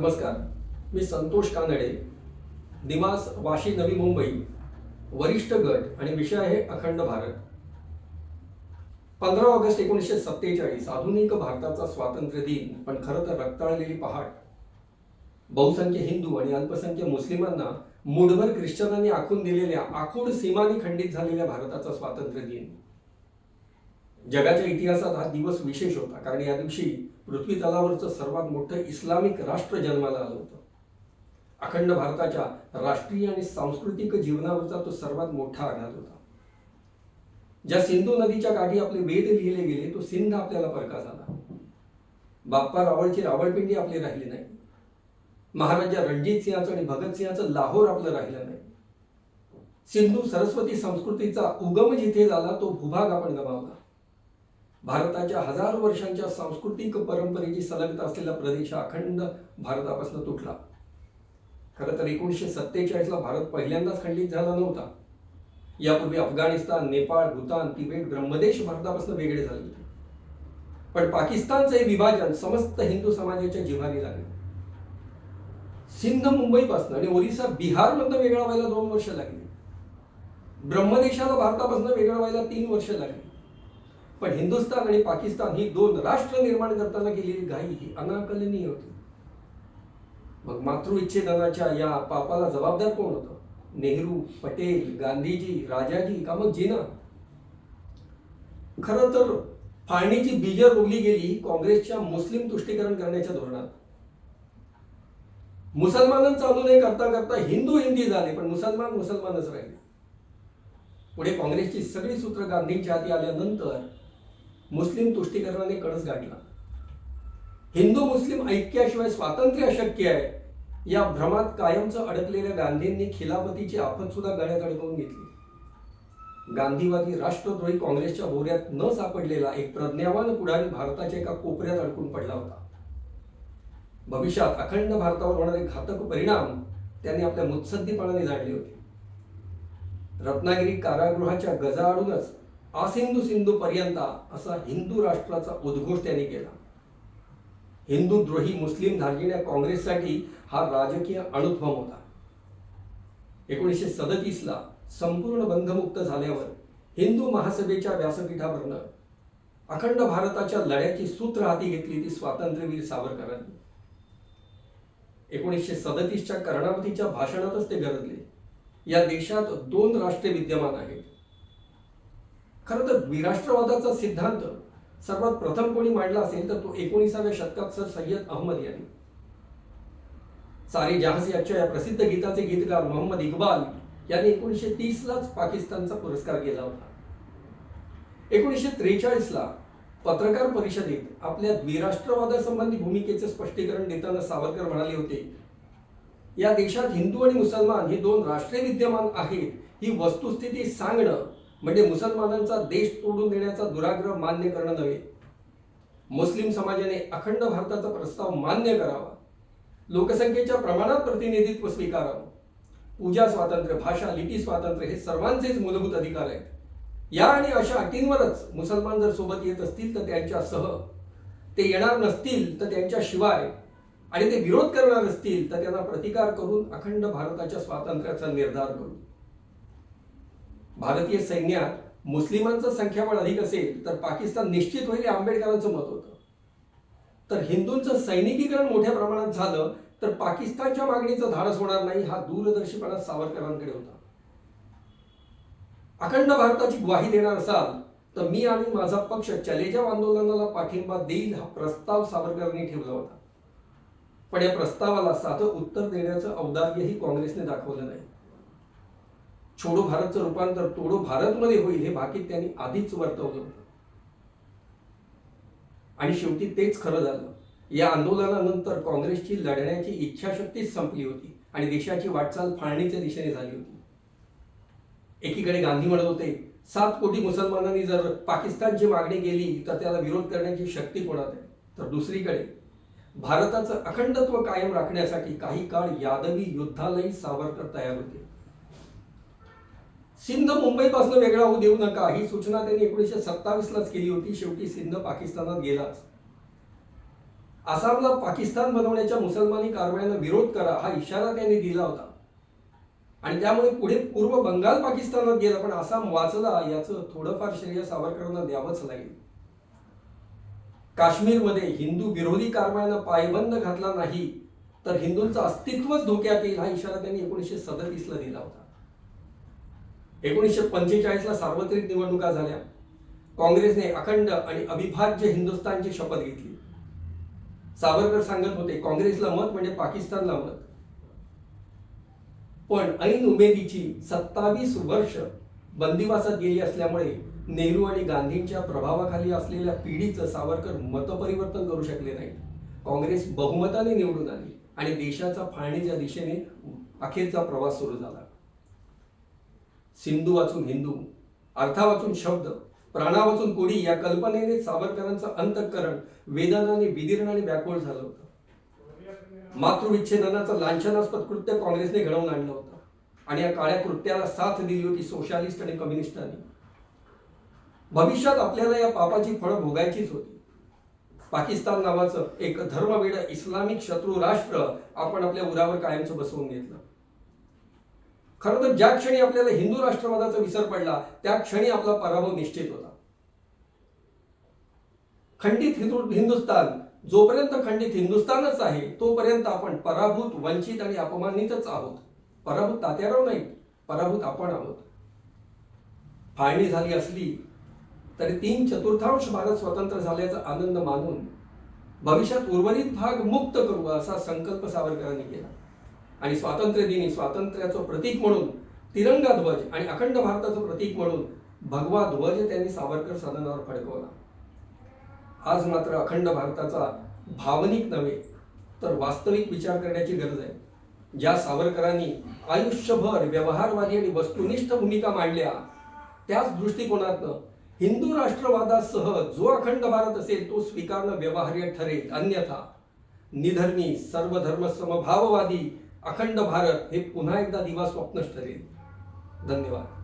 नमस्कार. मी संतोष कानडे. निवास वाशी नवी मुंबई. वरिष्ठ गट आणि विषय आहे अखंड भारत. पंधरा ऑगस्ट एकोणीसशे सत्तेचाळीस आधुनिक भारताचा स्वातंत्र्य दिन पण खरं तर रक्ताळलेली पहाट. बहुसंख्य हिंदू आणि अल्पसंख्य मुस्लिमांना मुठभर ख्रिश्चनांनी आखून दिलेल्या आखूड सीमानी खंडित झालेल्या भारताचा स्वातंत्र्य दिन. जगाच्या इतिहासात हा दिवस विशेष होता कारण या दिवशी पृथ्वी तलावरचं सर्वात मोठं इस्लामिक राष्ट्र जन्माला आलं होतं. अखंड भारताच्या राष्ट्रीय आणि सांस्कृतिक जीवनावरचा तो सर्वात मोठा आघात होता. ज्या सिंधू नदीच्या काठी आपले वेद लिहिले गेले तो सिंध आपल्याला परका झाला. बाप्पा रावळची रावळपिंडी आपली राहिली नाही. महाराजा रणजित सिंहाचं आणि भगतसिंहाचं लाहोर आपलं राहिलं नाही. सिंधू सरस्वती संस्कृतीचा उगम जिथे झाला तो भूभाग आपण गमावला. भारताच्या हजारो वर्षांच्या सांस्कृतिक परंपरेची सलगता असलेला प्रदेश हा अखंड भारतापासून तुटला. खरं तर एकोणीसशे सत्तेचाळीसला भारत पहिल्यांदाच खंडित झाला नव्हता. यापूर्वी अफगाणिस्तान नेपाळ भूतान तिबेट ब्रह्मदेश भारतापासून वेगळे झाले होते. पण पाकिस्तानचं हे विभाजन समस्त हिंदू समाजाच्या जिव्हारी लागले. सिंध मुंबईपासून आणि ओरिसा बिहारमधनं वेगळा व्हायला दोन वर्ष लागली. ब्रह्मदेशाला भारतापासून वेगळं व्हायला तीन वर्ष लागली. पण हिंदुस्थान आणि पाकिस्तान ही दोन राष्ट्र निर्माण करताना केलेली घाई ही अनाकलनीय होती. मग मातृइच्छेदनाच्या या पापाला जबाबदार कोण होतं? नेहरू पटेल गांधीजी राजाजी का मग जिना? खरं तर फाळणीची बीज रोवली गेली काँग्रेसच्या मुस्लिम तुष्टीकरण करण्याच्या धोरणात. मुसलमानांचं अनुनय करता करता हिंदू हिंदी झाले पण मुसलमान मुसलमानच राहिले. पुढे काँग्रेसची सगळी सूत्र गांधींच्या हाती आल्यानंतर मुस्लिम तुष्टीकरणाने कळस गाठला. हिंदू मुस्लिम ऐक्याशिवाय स्वातंत्र्य अशक्य आहे या भ्रमात कायमचं अडकलेल्या गांधींनी खिलाफतीची आफत सुद्धा गळ्यात अडकवून घेतली. गांधीवादी राष्ट्रद्रोही काँग्रेसच्या बोऱ्यात न सापडलेला एक प्रज्ञावान पुढारी भारताच्या एका कोपऱ्यात अडकून पडला होता. भविष्यात अखंड भारतावर होणारे घातक परिणाम त्यांनी आपल्या मुत्सद्दीपणाने जाणले होते. रत्नागिरी कारागृहाच्या गजाआडूनच आसिंधू सिंधू पर्यंत असा हिंदू राष्ट्राचा उद्घोष त्यांनी केला. हिंदू द्रोही मुस्लिम धार्जिण्या काँग्रेससाठी हा राजकीय अणुत्वम होता. एकोणीसशे सदतीसला संपूर्ण बंधमुक्त झाल्यावर हिंदू महासभेच्या व्यासपीठावरनं अखंड भारताच्या लढ्याची सूत्र हाती घेतली ती स्वातंत्र्यवीर सावरकरांनी. एकोणीसशे सदतीसच्या कर्णावतीच्या भाषणातच ते गरजले या देशात दोन राष्ट्रे विद्यमान आहेत. खरं तर द्विराष्ट्रवादाचा सिद्धांत सर्वात प्रथम कोणी मांडला असेल तर तो एकोणीसाव्या शतकात सर सय्यद अहमद यांनी. सारे जहाज याच्या या प्रसिद्ध गीताचे गीतकार मोहम्मद इक्बाल यांनी एकोणीसशे तीसलाच पाकिस्तानचा पुरस्कार केला होता. एकोणीसशे त्रेचाळीसला पत्रकार परिषदेत आपल्या द्विराष्ट्रवादासंबंधी भूमिकेचे स्पष्टीकरण देताना सावरकर म्हणाले होते या देशात हिंदू आणि मुसलमान हे दोन राष्ट्रे विद्यमान आहेत. ही वस्तुस्थिती सांगणं म्हणजे मुसलमानांचा देश तोडून देण्याचा दुराग्रह मान्य करणं नव्हे. मुस्लिम समाजाने अखंड भारताचा प्रस्ताव मान्य करावा. लोकसंख्येच्या प्रमाणात प्रतिनिधित्व स्वीकारावं. पूजा स्वातंत्र्य भाषा लिपी स्वातंत्र्य हे सर्वांचेच मूलभूत अधिकार आहेत. या आणि अशा अटींवरच मुसलमान जर सोबत येत असतील तर त्यांच्यासह ते येणार नसतील तर त्यांच्याशिवाय आणि ते विरोध करणार असतील तर त्यांना प्रतिकार करून अखंड भारताच्या स्वातंत्र्याचा निर्धार करू. भारतीय सैन्यात मुस्लिमांचं संख्याबळ अधिक असेल तर पाकिस्तान निश्चित होईल आंबेडकरांचं मत होतं. तर हिंदूंचं सैनिकीकरण मोठ्या प्रमाणात झालं तर पाकिस्तानच्या मागणीचं धाडस होणार नाही हा दूरदर्शीपणा सावरकरांकडे होता. अखंड भारताची ग्वाही देणार असाल तर मी आणि माझा पक्ष चलेजाव आंदोलनाला पाठिंबा देईल हा प्रस्ताव सावरकरांनी ठेवला होता. पण या प्रस्तावाला साधं उत्तर देण्याचं औदार्यही काँग्रेसने दाखवलं नाही. छोडो भारतचं रूपांतर तोडो भारतमध्ये होईल हे बाकी त्यांनी आधीच वर्तवलं होतं. आणि शेवटी तेच खरं झालं. या आंदोलनानंतर काँग्रेसची लढण्याची इच्छाशक्तीच संपली होती आणि देशाची वाटचाल फाळणीच्या दिशेने झाली होती. एकीकडे गांधी म्हणत होते सात कोटी मुसलमानांनी जर पाकिस्तानची मागणी केली तर त्याला विरोध करण्याची शक्ती कोणात आहे? तर दुसरीकडे भारताचं अखंडत्व कायम राखण्यासाठी काही काळ यादवी युद्धालाही सावरकर तयार होते. सिंध मुंबईपासून वेगळा होऊ देऊ नका. ही सूचना त्यांनी एकोणीसशे सत्तावीसलाच केली होती. शेवटी सिंध पाकिस्तानात गेलाच. आसामला पाकिस्तान बनवण्याच्या मुसलमानी कारवायांना विरोध करा हा इशारा त्यांनी दिला होता. आणि त्यामुळे पुढे पूर्व बंगाल पाकिस्तानात गेला पण आसाम वाचला याचं थोडंफार श्रेय सावरकरांना द्यावंच लागेल. काश्मीरमध्ये हिंदू विरोधी कारवायांना पायबंद घातला नाही तर हिंदूंचं अस्तित्वच धोक्यात येईल हा इशारा त्यांनी एकोणीसशे सदतीसला दिला होता. एकोणीसशे पंचेचाळीसला सार्वत्रिक निवडणुका झाल्या. काँग्रेसने अखंड आणि अविभाज्य हिंदुस्थानची शपथ घेतली. सावरकर सांगत होते काँग्रेसला मत म्हणजे पाकिस्तानला मत. पण ऐन उमेदीची सत्तावीस वर्ष बंदिवासात गेली असल्यामुळे नेहरू आणि गांधींच्या प्रभावाखाली असलेल्या पिढीचं सावरकर मतपरिवर्तन करू शकले नाही काँग्रेस बहुमताने निवडून आली आणि देशाचा फाळणीच्या दिशेने अखेरचा प्रवास सुरू झाला. सिंधू वाचून हिंदू अर्था वाचून शब्द प्राणा वाचून कोडी या कल्पनेने सावरकरांचं अंतःकरण वेदनाने विदीर्ण आणि व्याकुळ झालं होतं. मातृविच्छेदनाचं लांछनास्पद कृत्य काँग्रेसने घडवून आणलं होतं. आणि या काळ्या कृत्याला साथ दिली होती सोशालिस्ट आणि कम्युनिस्टांनी. भविष्यात आपल्याला या पापाची फळं भोगायचीच होती. पाकिस्तान नावाचं एक धर्मवेड इस्लामिक शत्रू राष्ट्र आपण आपल्या उरावर कायमचं बसवून घेतलं. खरं तर ज्या क्षणी आपल्याला हिंदू राष्ट्रवादाचा विसर पडला त्या क्षणी आपला पराभव निश्चित होता. खंडित हिंदू हिंदुस्थान जोपर्यंत खंडित हिंदुस्थानच आहे तोपर्यंत आपण पराभूत वंचित आणि अपमानितच आहोत. पराभूत तात्याराव नाही पराभूत आपण आहोत. फाळणी झाली असली तरी तीन चतुर्थांश भारत स्वतंत्र झाल्याचा आनंद मानून भविष्यात उर्वरित भाग मुक्त करू असा संकल्प सावरकरांनी केला. आणि स्वातंत्र्य दिनी स्वातंत्र्याचं प्रतीक म्हणून तिरंगा ध्वज आणि अखंड भारताचं प्रतीक म्हणून भगवा ध्वज त्यांनी सावरकर सदनावर फडकवला. आज मात्र अखंड भारताचा भावनिक नव्हे तर वास्तविक विचार करण्याची गरज आहे. ज्या सावरकरांनी आयुष्यभर व्यवहारवादी आणि वस्तुनिष्ठ भूमिका मांडल्या त्याच दृष्टिकोनातनं हिंदू राष्ट्रवादासह जो अखंड भारत असेल तो स्वीकारणं व्यवहार्य ठरेल. अन्यथा निधर्मी सर्वधर्म समभाववादी अखंड भारत हे पुन्हा एकदा दिवा स्वप्नच ठरेल. धन्यवाद.